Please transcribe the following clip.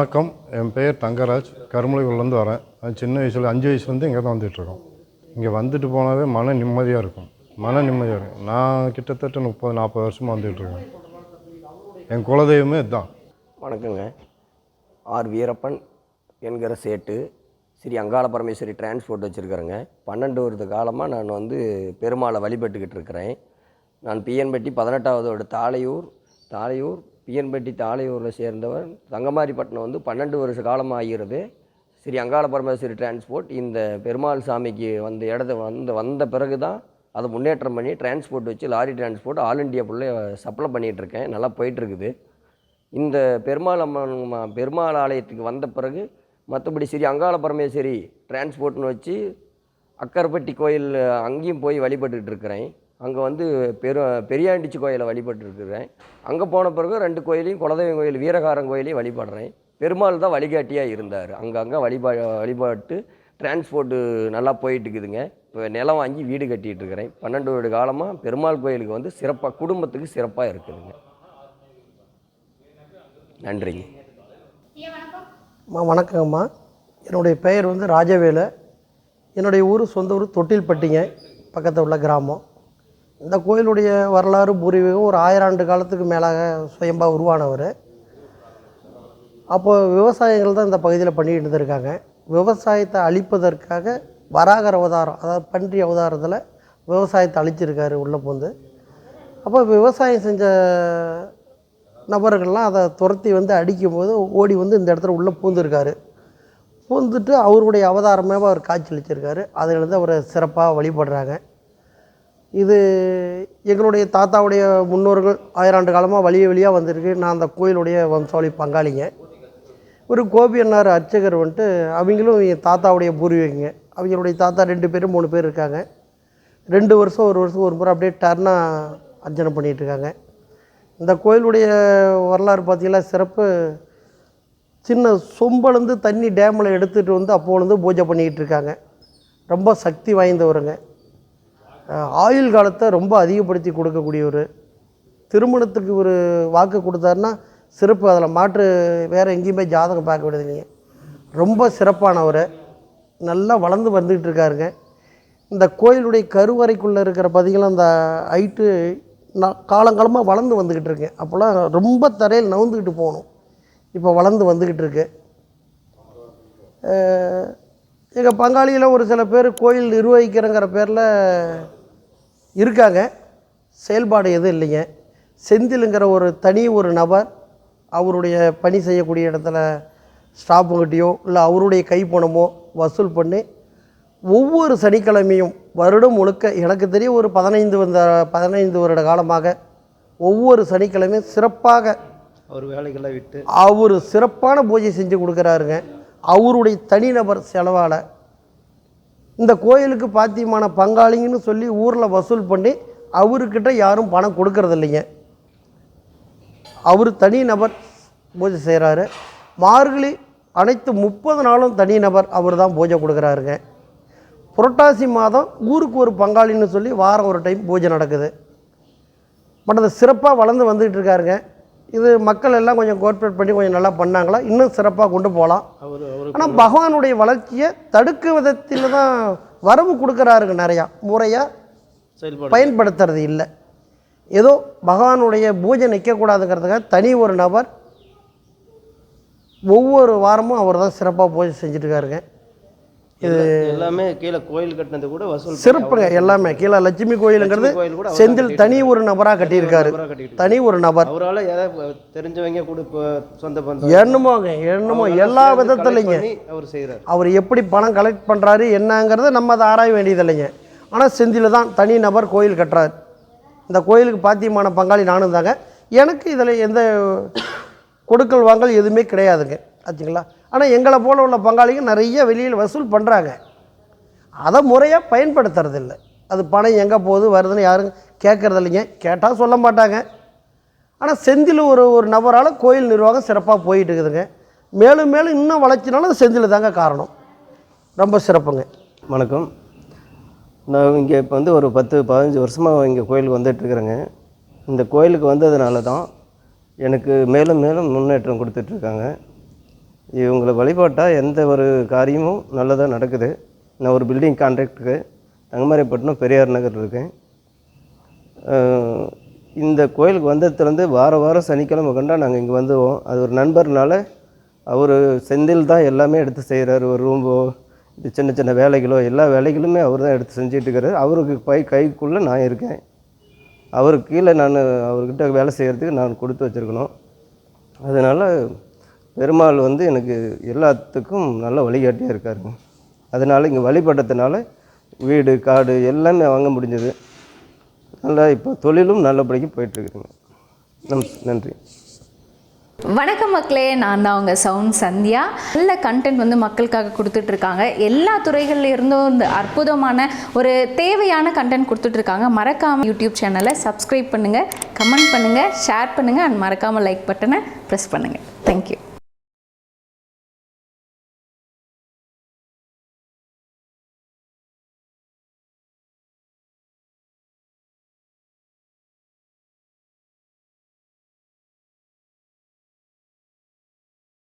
வணக்கம். என் பெயர் தங்கராஜ். கருமலைகுள்ளேருந்து வரேன். அது சின்ன வயசில் அஞ்சு வயசுலேருந்து இங்கே தான் வந்துட்டுருக்கோம் இங்கே வந்துட்டு போனாவே மன நிம்மதியாக இருக்கும். மன நிம்மதியாக இருக்கும். நான் கிட்டத்தட்ட முப்பது நாற்பது வருஷமாக வந்துட்டுருக்கேன் என் குலதெய்வமே இதுதான். வணக்கங்க. ஆர். வீரப்பன் என்கிற சேட்டு ஸ்ரீ அங்காள பரமேஸ்வரி டிரான்ஸ்போர்ட் வச்சுருக்கிறேங்க. பன்னெண்டு வருது காலமாக நான் வந்து பெருமாளை வழிபட்டுக்கிட்டு இருக்கிறேன். நான் பிஎன்பட்டி பதினெட்டாவது தாளையூர் தாளையூர் பிஎன்பட்டி தாளையூரில் சேர்ந்தவர். தங்கமாரிப்பட்டினம் வந்து பன்னெண்டு வருஷ காலமாக ஆகிறது ஸ்ரீ அங்காள பரமேஸ்வரி டிரான்ஸ்போர்ட் இந்த பெருமாள் சாமிக்கு வந்த இடத்த வந்து வந்த பிறகு தான் அதை முன்னேற்றம் பண்ணி டிரான்ஸ்போர்ட் வச்சு லாரி டிரான்ஸ்போர்ட் ஆல் இண்டியா ஃபுல்லாக சப்ளை பண்ணிகிட்ருக்கேன். நல்லா போயிட்டுருக்குது இந்த பெருமாள் அம்மன் பெருமாள் ஆலயத்துக்கு வந்த பிறகு மற்றபடி ஸ்ரீ அங்காள பரமேஸ்வரி டிரான்ஸ்போர்ட்னு வச்சு அக்கர்பட்டி கோயில் அங்கேயும் போய் வழிபட்டுக்கிட்டு இருக்கிறேன் அங்கே வந்து பெரு பெரியாண்டிச்சி கோயிலை வழிபட்டு இருக்கிறேன் அங்கே போன பிறகு ரெண்டு கோயிலையும் குலதெய்வம் கோயில் வீரகாரம் கோயிலையும் வழிபடுறேன். பெருமாள் தான் வழிகாட்டியாக இருந்தார். அங்கங்கே வழிபா வழிபாட்டு டிரான்ஸ்போர்ட்டு நல்லா போயிட்டு இருக்குதுங்க இப்போ நிலம் வாங்கி வீடு கட்டிகிட்டு இருக்கிறேன் பன்னெண்டு வருட காலமாக பெருமாள் கோயிலுக்கு வந்து சிறப்பாக குடும்பத்துக்கு சிறப்பாக இருக்குதுங்க. நன்றிங்க. அம்மா வணக்கங்கம்மா. என்னுடைய பெயர் வந்து ராஜவேலு. என்னுடைய ஊர் சொந்த ஊர் தொட்டில்பட்டிங்க பக்கத்தில் உள்ள கிராமம். இந்த கோயிலுடைய வரலாறு பூர்வீகம் ஒரு ஆயிரம் ஆண்டு காலத்துக்கு மேலாக சுயம்பாக உருவானவர். அப்போது விவசாயங்கள் தான் இந்த பகுதியில் பண்ணிட்டு இருந்திருக்காங்க. விவசாயத்தை அழிப்பதற்காக வராகர் அவதாரம் அதாவது பன்றி அவதாரத்தில் விவசாயத்தை அழிச்சிருக்காரு உள்ளே போந்து. அப்போ விவசாயம் செஞ்ச நபர்கள்லாம் அதை துரத்தி வந்து அடிக்கும்போது ஓடி வந்து இந்த இடத்துல உள்ளே பூந்துருக்காரு. பூந்துட்டு அவருடைய அவதாரமாக அவர் காட்சியளிச்சிருக்காரு அதிலிருந்து அவரை சிறப்பாக வழிபடுறாங்க. இது எங்களுடைய தாத்தாவுடைய முன்னோர்கள் ஆயிராண்டு காலமாக வழிய வழியாக வந்திருக்கு. நான் அந்த கோயிலுடைய வம்சாவளி பங்காளிங்க. ஒரு கோபியன்னார் அர்ச்சகர் வந்துட்டு அவங்களும் என் தாத்தாவுடைய பூர்வீகங்க. அவங்களுடைய தாத்தா ரெண்டு பேரும் மூணு பேர் இருக்காங்க. ரெண்டு வருஷம் ஒரு வருஷம் ஒரு முறை அப்படியே டர்னாக அர்ச்சனை பண்ணிகிட்டு இருக்காங்க. இந்த கோயிலுடைய வரலாறு பார்த்தீங்கன்னா சிறப்பு. சின்ன சொம்பலேருந்து தண்ணி டேமில் எடுத்துகிட்டு வந்து அப்போலேருந்து பூஜை பண்ணிக்கிட்டு இருக்காங்க. ரொம்ப சக்தி வாய்ந்தவருங்க. ஆயுள் காலத்தை ரொம்ப அதிகப்படுத்தி கொடுக்கக்கூடியவர். திருமணத்துக்கு ஒரு வாக்கு கொடுத்தாருன்னா சிறப்பு. அதில் மாற்று வேறு எங்கேயுமே ஜாதகம் பார்க்க விடுது இல்லைங்க ரொம்ப சிறப்பானவர். நல்லா வளர்ந்து வந்துக்கிட்டு இருக்காருங்க. இந்த கோயிலுடைய கருவறைக்குள்ளே இருக்கிற பார்த்தீங்கன்னா அந்த ஹைட்டு நான் காலங்காலமாக வளர்ந்து வந்துக்கிட்டு இருக்கேன் அப்போல்லாம் ரொம்ப தரையில் நவுந்துக்கிட்டு போகணும். இப்போ வளர்ந்து வந்துக்கிட்டு இருக்கு. எங்கள் பங்காளியில் ஒரு சில பேர் கோயில் நிர்வகிக்கிறேங்கிற பேரில் இருக்காங்க. செயல்பாடு எதுவும் இல்லைங்க. செந்திலுங்கிற ஒரு தனி ஒரு நபர் அவருடைய பணி செய்யக்கூடிய இடத்துல ஸ்டாஃபுங்கிட்டேயோ இல்லை அவருடைய கைப்பணமோ வசூல் பண்ணி ஒவ்வொரு சனிக்கிழமையும் வருடம் முழுக்க எனக்கு தெரிய ஒரு பதினைந்து வந்த பதினைந்து வருட காலமாக ஒவ்வொரு சனிக்கிழமையும் சிறப்பாக அவர் வேலைகளை விட்டு அவர் சிறப்பான பூஜை செஞ்சு கொடுக்குறாருங்க. அவருடைய தனிநபர் செலவால் இந்த கோயிலுக்கு பாத்தியமான பங்காளிங்கன்னு சொல்லி ஊரில் வசூல் பண்ணி அவர்கிட்ட யாரும் பணம் கொடுக்கறது இல்லைங்க அவர் தனிநபர் பூஜை செய்கிறாரு மார்கழி அனைத்து முப்பது நாளும் தனி நபர் அவர் தான் பூஜை கொடுக்குறாருங்க. புரட்டாசி மாதம் ஊருக்கு ஒரு பங்காளின்னு சொல்லி வாரம் ஒரு டைம் பூஜை நடக்குது. பட் அது சிறப்பாக வளர்ந்து வந்துக்கிட்டு இருக்காருங்க. இது மக்கள் எல்லாம் கொஞ்சம் கோஆப்ரேட் பண்ணி கொஞ்சம் நல்லா பண்ணாங்களா? இன்னும் சிறப்பாக கொண்டு போகலாம். ஆனால் பகவானுடைய வளர்ச்சியை தடுக்கும் விதத்தில் தான் வரவு கொடுக்குறாருங்க நிறையா. முறையாக பயன்படுத்துறது இல்லை. ஏதோ பகவானுடைய பூஜை நிற்கக்கூடாதுங்கிறதுக்காக தனி ஒரு நபர் ஒவ்வொரு வாரமும் அவர் தான் சிறப்பாக பூஜை செஞ்சுட்டு இருக்காருங்க. எல்லா- எல்லாமே கீழே கோயில் கட்டினது கூட வசூல் சிறப்புங்க எல்லாமே. கீழே லட்சுமி கோயிலுங்கிறது செந்தில் தான் ஒரு நபராக கட்டியிருக்காரு. தனி ஒரு நபர் அவரால் யாராவது தெரிஞ்சவங்க கூட சொந்த பந்தம். என்னமோங்க என்னமோ எல்லா விதத்துலைங்க. அவர் செய்கிறார் அவர் எப்படி பணம் கலெக்ட் பண்ணுறாரு என்னங்கிறத நம்ம அதை ஆராய வேண்டியதில்லைங்க. ஆனால் செந்தில் தான் தனி நபர் கோயில் கட்டுறாரு. இந்த கோயிலுக்கு பாத்தியமான பங்காளி நானும் தாங்க எனக்கு இதில் எந்த கொடுக்கல் வாங்கல் எதுவுமே கிடையாதுங்க. ஆச்சுங்களா? ஆனால் எங்களை போல உள்ள பங்காளிங்க நிறைய வெளியில் வசூல் பண்ணுறாங்க அதை முறையாக பயன்படுத்துறதில்ல. அது பணம் எங்கே போகுது வருதுன்னு யாரும் கேட்குறது இல்லைங்க கேட்டால் சொல்ல மாட்டாங்க. ஆனால் செந்தில் ஒரு ஒரு நபரால் கோயில் நிர்வாகம் சிறப்பாக போயிட்டு இருக்குதுங்க. மேலும் மேலும் இன்னும் வளர்ச்சினாலும் அது செந்தில் தாங்க காரணம். ரொம்ப சிறப்புங்க. வணக்கம். நான் இங்கே இப்போ வந்து ஒரு பத்து பதினஞ்சு வருஷமாக இங்கே கோயிலுக்கு வந்துட்டுருக்குறேங்க இந்த கோயிலுக்கு வந்ததுனால தான் எனக்கு மேலும் மேலும் முன்னேற்றம் கொடுத்துட்ருக்காங்க இவங்களை வழிபாட்டால் எந்த ஒரு காரியமும் நல்லதாக நடக்குது. நான் ஒரு பில்டிங் கான்ட்ராக்டுக்கு தங்கமாரிப்பட்டினம் பெரியார் நகர் இருக்கேன். இந்த கோயிலுக்கு வந்ததுலேருந்து வார வாரம் சனிக்கிழமை கண்டா நாங்கள் இங்கே வந்துவோம். அது ஒரு நண்பர்னால அவர் செந்தில் தான் எல்லாமே எடுத்து செய்கிறாரு ஒரு ரூம்போ இந்த சின்ன சின்ன வேலைகளோ எல்லா வேலைகளுமே அவர் தான் எடுத்து செஞ்சுட்டு அவருக்கு பை கைக்குள்ளே நான் இருக்கேன். அவருக்கு கீழே நான் அவர்கிட்ட வேலை செய்கிறதுக்கு நான் கொடுத்து வச்சுருக்கணும். அதனால் பெருமாள் வந்து எனக்கு எல்லாத்துக்கும் நல்ல வழிகாட்டியாக இருக்காருங்க. அதனால் இங்கே வழிபட்டதுனால வீடு காடு எல்லாமே வாங்க முடிஞ்சது. நல்லா இப்போ தொழிலும் நல்லபடிக்கு போயிட்டுருக்குதுங்க. நம் நன்றி. வணக்கம் மக்களே நான் தான் உங்கள் சவுண்ட் சந்தியா. நல்ல கண்டென்ட் வந்து மக்களுக்காக கொடுத்துட்ருக்காங்க. எல்லா துறைகள்ல இருந்தும் இந்த அற்புதமான ஒரு தேவையான கண்டென்ட் கொடுத்துட்ருக்காங்க. மறக்காமல் யூடியூப் சேனலை சப்ஸ்கிரைப் பண்ணுங்கள் கமெண்ட் பண்ணுங்கள் ஷேர் பண்ணுங்கள் அண்ட் மறக்காமல் லைக் பட்டனை ப்ரெஸ் பண்ணுங்கள் தேங்க்யூ